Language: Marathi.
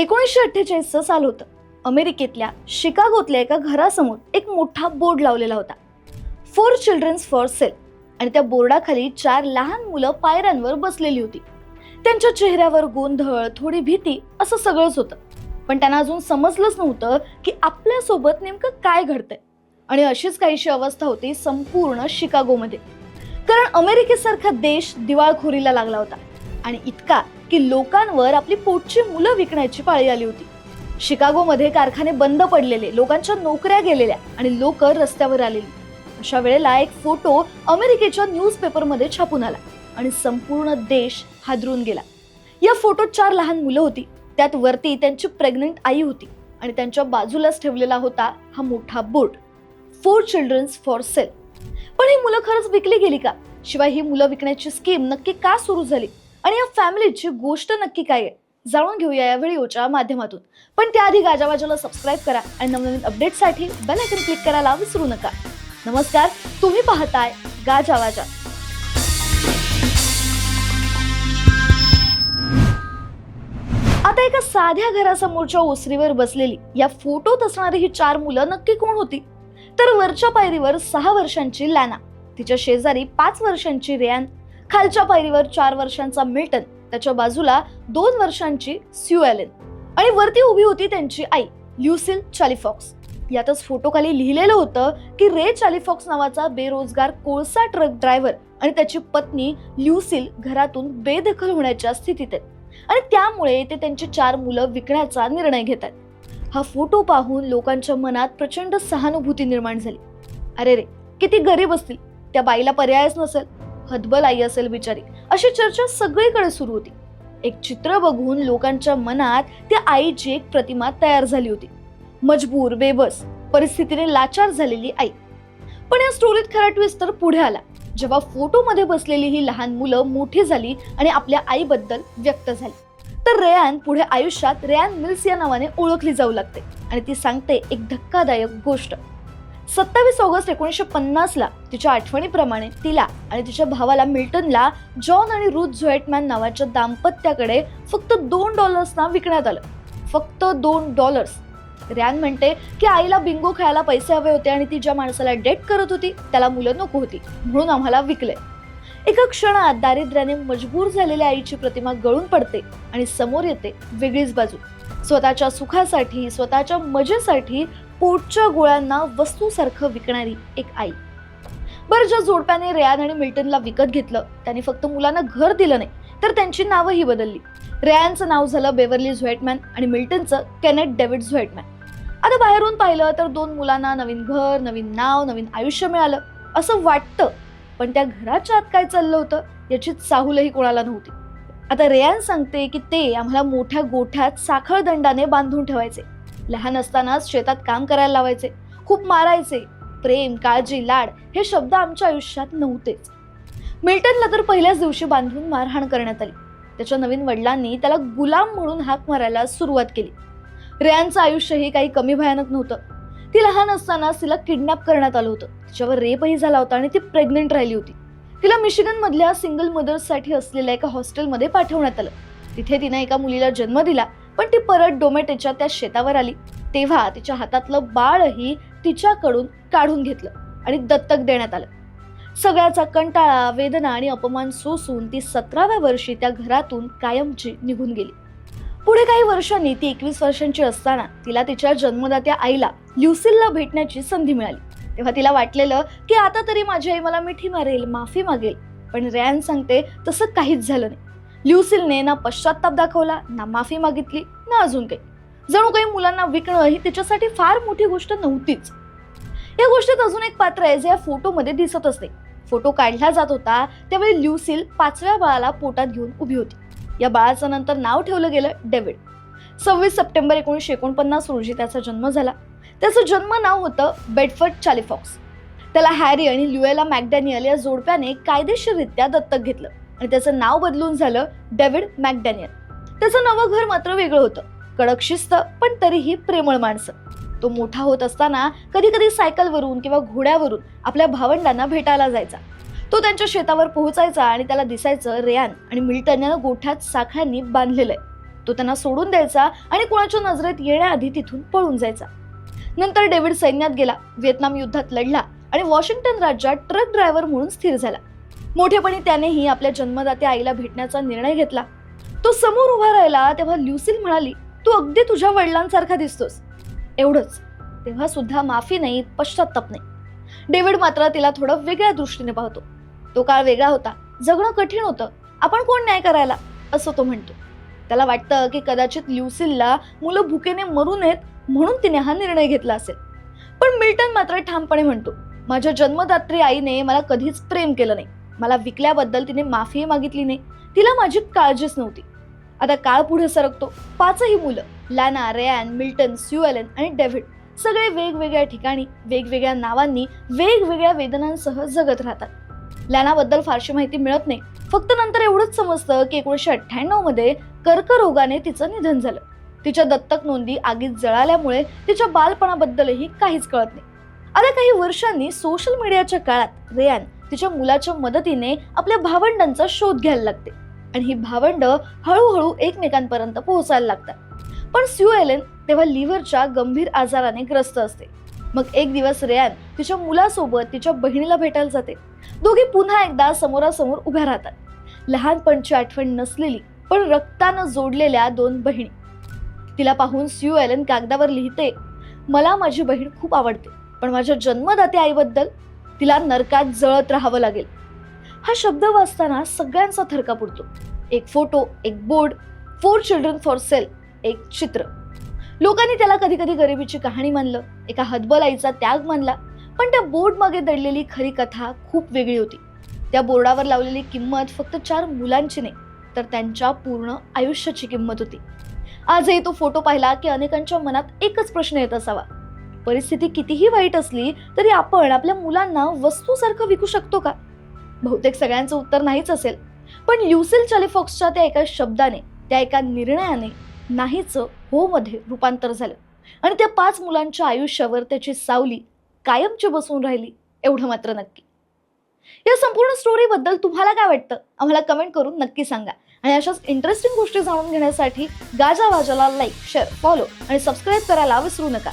एकोणीसशे अठ्ठेचाळीसचं साल होतं. अमेरिकेतल्या शिकागोतल्या एका घरासमोर एक मोठा बोर्ड लावलेला होता. फोर चिल्ड्रन्स फॉर सेल आणि त्या बोर्डाखाली चार लहान मुलं पायऱ्यांवर बसलेली होती. त्यांच्या चेहऱ्यावर गोंधळ थोडी भीती असं सगळंच होतं. पण त्यांना अजून समजलंच नव्हतं की आपल्यासोबत नेमकं काय घडतंय. आणि अशीच काहीशी अवस्था होती संपूर्ण शिकागोमध्ये. कारण अमेरिकेसारखा देश दिवाळखोरीला लागला होता. आणि इतका की लोकांवर आपली पोटची मुलं विकण्याची पाळी आली होती. शिकागोमध्ये कारखाने बंद पडलेले लोकांच्या नोकऱ्या गेलेल्या आणि लोक रस्त्यावर आलेली. अशा वेळेला एक फोटो अमेरिकेच्या न्यूजपेपरमध्ये छापून आला आणि संपूर्ण देश हादरून गेला. या फोटोत चार लहान मुलं होती. त्यात वरती त्यांची प्रेग्नंट आई होती आणि त्यांच्या बाजूलाच ठेवलेला होता हा मोठा board for children's for sale पण ही मुलं खरंच विकली गेली का? शिवाय ही मुलं विकण्याची स्कीम नक्की का सुरू झाली? आणि या फॅमिलीची गोष्ट नक्की काय आहे? जाणून घेऊया या व्हिडिओच्या माध्यमातून. पण त्याआधी गाजावाजाला सबस्क्राईब करा आणि नवनवीन अपडेटसाठी बेल आयकन क्लिक करायला विसरू नका. नमस्कार तुम्ही पाहताय गाजावाजा आता एका साध्या घरासमोरच्या ओसरीवर बसलेली या फोटोत असणारी ही चार मुलं नक्की कोण होती? तर वरच्या पायरीवर सहा वर्षांची लॅना तिच्या शेजारी पाच वर्षांची रेयान खालच्या पायरीवर चार वर्षांचा मिल्टन त्याच्या बाजूला दोन वर्षांची स्यू आणि वरती उभी होती त्यांची आई ल्युसिल चालिफॉक्स. यातच फोटोखाली लिहिलेलं होतं की रे चालिफॉक्स नावाचा बेरोजगार कोळसा ट्रक ड्रायव्हर आणि त्याची पत्नी ल्युसिल घरातून बेदखल होण्याच्या स्थितीत आहेत. आणि त्यामुळे ते त्यांची चार मुलं विकण्याचा निर्णय घेत आहेत हा फोटो पाहून लोकांच्या मनात प्रचंड सहानुभूती निर्माण झाली. अरे रे किती गरीब असतील. त्या बाईला पर्यायच नसेल. हतबल आई असेल बिचारी. अशी चर्चा सगळीकडे सुरू होती. एक चित्र बघून लोकांच्या मनात त्या आईची एक प्रतिमा तयार झाली होती. मजबूर बेबस परिस्थितीने लाचार झालेली आई. पण या स्टोरीत खरा ट्विस्ट तर पुढे आला. जेव्हा फोटोमध्ये बसलेली ही लहान मुलं मोठी झाली आणि आपल्या आईबद्दल व्यक्त झाली. तर रेयान पुढे आयुष्यात रेयान मिल्स या नावाने ओळखली जाऊ लागते आणि ती सांगते एक धक्कादायक गोष्ट. सत्तावीस ऑगस्ट एकोणीसशे पन्नासला तिच्या आठवणीप्रमाणे तिला आणि तिच्या भावाला मिल्टनला जॉन आणि रुथ झोएटमॅन नावाच्या दाम्पत्याकडे फक्त दोन डॉलर्सना विकण्यात आलं. फक्त दोन डॉलर्स रॅन म्हणते की आईला बिंगो खेळायला पैसे हवे होते आणि ती ज्या माणसाला डेट करत होती त्याला मुलं नको होती म्हणून आम्हाला विकले एका क्षणात दारिद्र्याने मजबूर झालेल्या आईची प्रतिमा गळून पडते आणि समोर येते वेगळीच बाजू. स्वतःच्या सुखासाठी स्वतःच्या मजेसाठी पोटच्या गोळ्यांना वस्तूसारखं विकणारी एक आई. बरं ज्या जोडप्याने रयान आणि मिल्टनला विकत घेतलं त्यांनी फक्त मुलांना घर दिलं नाही तर त्यांची नावंही बदलली. रयानचं नाव झालं बेवर्ली झोएटमॅन आणि मिल्टनचं कॅनेट डेव्हिड झोएटमॅन. आता बाहेरून पाहिलं तर दोन मुलांना नवीन घर नवीन नाव नवीन आयुष्य मिळालं असं वाटतं. पण त्या घराच्या आत काय चाललं होतं याची चाहूलही कोणाला नव्हती. आता रेयान सांगते की ते आम्हाला मोठ्या गोठ्यात साखळदंडाने बांधून ठेवायचे. लहान असतानाच शेतात काम करायला लावायचे. खूप मारायचे. प्रेम काळजी लाड हे शब्द आमच्या आयुष्यात नव्हतेच. मिल्टनला तर पहिल्याच दिवशी बांधून मारहाण करण्यात आली. त्याच्या नवीन वडिलांनी त्याला गुलाम म्हणून हाक मारायला सुरुवात केली. रेयांचं आयुष्यही काही कमी भयानक नव्हतं. ती लहान असताना तिला किडनॅप करण्यात आलं होतं. तिच्यावर रेपही झाला होता आणि ती प्रेग्नेंट राहिली होती. तिला मिशिगनमधल्या सिंगल मदर्ससाठी असलेल्या एका हॉस्टेलमध्ये पाठवण्यात आलं. तिथे तिने एका मुलीला जन्म दिला. पण ती परत डोमेटेच्या त्या शेतावर आली. तेव्हा तिच्या हातातलं बाळही तिच्याकडून काढून घेतलं आणि दत्तक देण्यात आलं. सगळ्याचा कंटाळा वेदना आणि अपमान सोसून ती सतराव्या वर्षी त्या घरातून कायमची निघून गेली. पुढे काही वर्षांनी ती एकवीस वर्षांची असताना तिला तिच्या जन्मदात्या आईला ल्युसिलला भेटण्याची संधी मिळाली. तेव्हा तिला वाटलेलं की आता तरी माझी आई मला मिठी मारेल माफी मागेल. पण रॅन सांगते तसं काहीच झालं नाही. ल्युसिलने ना पश्चाताप दाखवला ना माफी मागितली ना अजून काही. जणू काही मुलांना विकणं ही त्याच्यासाठी फार मोठी गोष्ट नव्हतीच. या गोष्टीत अजून एक पात्र आहे जे या फोटोमध्ये दिसत असते. फोटो काढला जात होता त्यावेळी ल्युसिल पाचव्या बाळाला पोटात घेऊन उभी होती. या बाळाचं नंतर नाव ठेवलं गेलं डेव्हिड. सव्वीस सप्टेंबर एकोणीसशे एकोणपन्नास रोजी त्याचा जन्म झाला. त्याचं जन्म नाव होतं बेडफर्ड चालिफॉक्स. त्याला हॅरी आणि ल्युएला मॅकडॅनियल या जोडप्याने कायदेशीररित्या दत्तक घेतलं. आणि त्याचं नाव बदलून झालं डेव्हिड मॅकडॅनियल. त्याचं नवं घर मात्र वेगळं होतं. कडक शिस्त पण तरीही प्रेमळ माणसं. तो मोठा होत असताना कधी कधी सायकलवरून किंवा घोड्यावरून आपल्या भावंडांना भेटायला जायचा. तो त्यांच्या शेतावर पोहोचायचा आणि त्याला दिसायचं रेयान आणि मिल्टन यानं गोठ्यात साखळ्यांनी बांधलेलं आहे तो त्यांना सोडून द्यायचा आणि कुणाच्या नजरेत येण्याआधी तिथून पळून जायचा. नंतर डेव्हिड सैन्यात गेला व्हिएतनाम युद्धात लढला आणि वॉशिंग्टन राज्यात ट्रक ड्रायव्हर म्हणून स्थिर झाला. मोठेपणी त्यानेही आपल्या जन्मदात्या आईला भेटण्याचा निर्णय घेतला. तो समोर उभा राहिला तेव्हा ल्युसिल म्हणाली तू अगदी तुझ्या वडिलांसारखा दिसतोस. एवढंच. तेव्हा सुद्धा माफी नाही पश्चाताप नाही. डेव्हिड मात्र तिला थोडं वेगळ्या दृष्टीने पाहतो. तो काळ वेगळा होता जगणं कठीण होतं आपण कोण न्याय करायला? असं तो म्हणतो. त्याला वाटतं की कदाचित ल्युसिलला मुलं भुकेने मरू नयेत म्हणून तिने हा निर्णय घेतला असेल. पण मिल्टन मात्र ठामपणे म्हणतो माझ्या जन्मदात्री आईने मला कधीच प्रेम केलं नाही. मला विकल्याबद्दल तिने माफीही मागितली नाही. तिला माझी काळजीच नव्हती. आता काळ पुढे सरकतो. पाचही मुलं लॅना रेयान मिल्टन स्युएलन आणि डेव्हिड सगळे वेगवेगळ्या ठिकाणी वेगवेगळ्या नावांनी वेगवेगळ्या वेदनांसह जगत राहतात. लॅनाबद्दल फारशी माहिती मिळत नाही. फक्त नंतर एवढंच समजतं की एकोणीसशे अठ्ठ्याण्णवमध्ये कर्करोगाने तिचं निधन झालं. तिच्या दत्तक नोंदी आगीत जळाल्यामुळे तिच्या बालपणाबद्दलही काहीच कळत नाही. आता काही वर्षांनी सोशल मीडियाच्या काळात रेयान तिच्या मुलाच्या मदतीने आपल्या भावंडांचा शोध घ्यायला लागते. आणि ही भावंड हळूहळू एकमेकांपर्यंत पोहोचायला लागतात. पण स्यू एलेन तेव्हा लिव्हरच्या गंभीर आजाराने ग्रस्त असते. मग एक दिवस रेयान तिच्या मुलासोबत तिच्या बहिणीला भेटायला जाते. दोघी पुन्हा एकदा समोरासमोर उभ्या राहतात. लहानपणची आठवण नसलेली पण रक्तानं जोडलेल्या दोन बहिणी. तिला पाहून स्यू एलन कागदावर लिहिते मला माझी बहीण खूप आवडते पण माझ्या जन्मदाते आईबद्दल तिला नरकात जळत राहावं लागेल. हा शब्द वाचताना सगळ्यांचा थरका पुरतो एक फोटो एक board for children for sale एक चित्र. लोकांनी त्याला कधी कधी गरिबीची कहाणी मानलं एका हतबल आईचा त्याग मानला पण त्या बोर्ड मागे दडलेली खरी कथा खूप वेगळी होती. त्या बोर्डावर लावलेली किंमत फक्त चार मुलांची नाही तर त्यांच्या पूर्ण आयुष्याची किंमत होती. आजही तो फोटो पाहिला की अनेकांच्या मनात एकच प्रश्न येत असावा. परिस्थिती कितीही वाईट असली तरी आपण आपल्या मुलांना वस्तूसारखं विकू शकतो का? बहुतेक सगळ्यांचं उत्तर नाहीच असेल. पण युसेल चॅलिफॉक्सच्या त्या एका शब्दाने त्या एका निर्णयाने नाहीच हो मध्ये रूपांतर झालं. आणि त्या पाच मुलांच्या आयुष्यावर त्याची सावली कायमची बसून राहिली एवढं मात्र नक्की. या संपूर्ण स्टोरीबद्दल तुम्हाला काय वाटतं? आम्हाला कमेंट करून नक्की सांगा. आणि अशाच इंटरेस्टिंग गोष्टी जाणून घेण्यासाठी गाजा वाजाला लाईक शेअर फॉलो आणि सबस्क्राईब करायला विसरू नका.